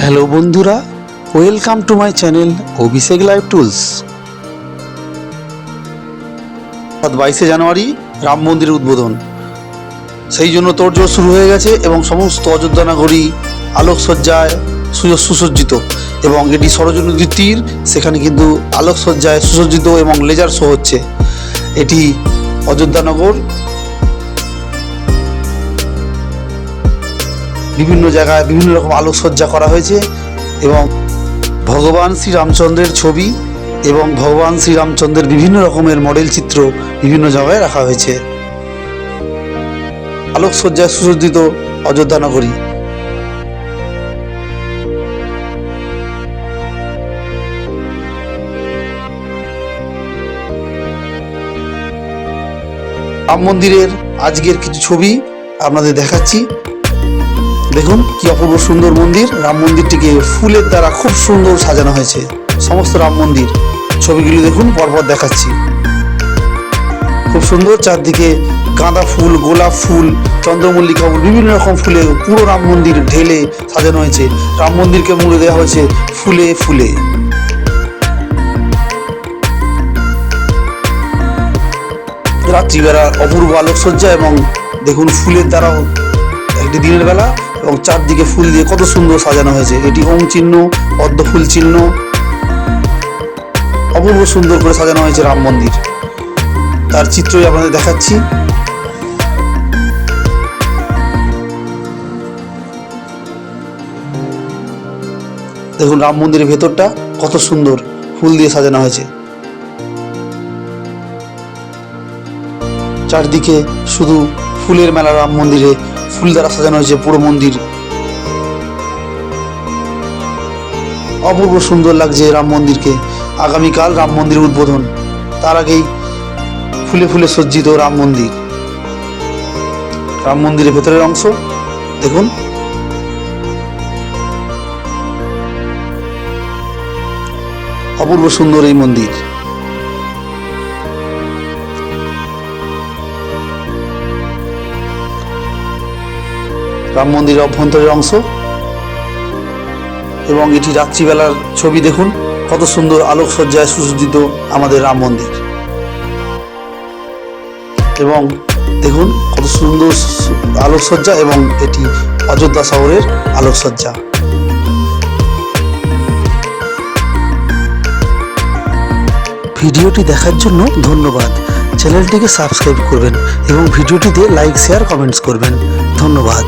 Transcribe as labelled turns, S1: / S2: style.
S1: Hello বন্ধুরা welcome to my channel Abhishek live tools বাইশে জানুয়ারি, রাম মন্দিরের উদ্বোধন। সেই জন্য তোড়জোড় শুরু হয়ে গেছে এবং সমস্ত অযোধ্যা নগরী আলোকসজ্জায় সুসজ্জিত। এবং এটি সরোজ তীর, সেখানে কিন্তু আলোকসজ্জায় সুসজ্জিত এবং লেজার শো হচ্ছে। এটি অযোধ্যানগর বিভিন্ন জায়গায় বিভিন্ন রকম আলোকসজ্জা করা হয়েছে এবং ভগবান শ্রীরামচন্দ্রের ছবি এবং ভগবান শ্রীরামচন্দ্রের বিভিন্ন রকমের মডেল চিত্র বিভিন্ন জায়গায় রাখা হয়েছে। আলোকসজ্জায় সুসজ্জিত অযোধ্যা নগরী। রাম মন্দিরের আজকের কিছু ছবি আপনাদের দেখাচ্ছি। দেখুন কি অপূর্ব সুন্দর মন্দির। রাম মন্দিরটিকে ফুলের দ্বারা খুব সুন্দর সাজানো হয়েছে। সমস্ত রাম মন্দির। ছবিগুলি দেখুন, পরপর দেখাচ্ছি। খুব সুন্দর চারদিকে গাঁদা ফুল, গোলাপ ফুল, চন্দ্রমল্লিকা ফুল, বিভিন্ন রকম ফুলে পুরো রাম মন্দির ঢেলে সাজানো হয়েছে। রাম মন্দিরকে মুড়ে দেওয়া হয়েছে ফুলে ফুলে। রাত্রিবেলা অপূর্ব আলোকসজ্জা এবং দেখুন ফুলের দ্বারাও একটি দিনের বেলা এবং চারদিকে ফুল দিয়ে কত সুন্দর সাজানো হয়েছে। এটি ওম চিহ্ন, পদ্ম ফুল চিহ্ন, অপূর্ব সুন্দর করে সাজানো হয়েছে রাম মন্দির। তার চিত্রই আপনাদের দেখাচ্ছি। দেখুন রাম মন্দিরের ভেতরটা কত সুন্দর ফুল দিয়ে সাজানো হয়েছে। চারদিকে শুধু ফুলের মেলা রাম মন্দিরে ফুল দ্বারা সাজানো হয়েছে পুরো মন্দির। অপূর্ব সুন্দর লাগছে রাম মন্দিরকে। আগামীকাল রাম মন্দির উদ্বোধন। তার আগেই ফুলে ফুলে সজ্জিত রাম মন্দির। রাম মন্দিরের ভেতরের অংশ, দেখুন। অপূর্ব সুন্দর এই মন্দির। রাম মন্দিরের অভ্যন্তরের অংশ। এবং এটি রাত্রিবেলার ছবি দেখুন, কত সুন্দর আলোকসজ্জায় সুসজ্জিত আমাদের রাম মন্দির। এবং দেখুন, কত সুন্দর আলোকসজ্জা এবং এটি অযোধ্যা শহরের আলোকসজ্জা। ভিডিওটি দেখার জন্য ধন্যবাদ। চ্যানেলটিকে সাবস্ক্রাইব করবেন এবং ভিডিওটিতে লাইক, শেয়ার, কমেন্টস করবেন। ধন্যবাদ।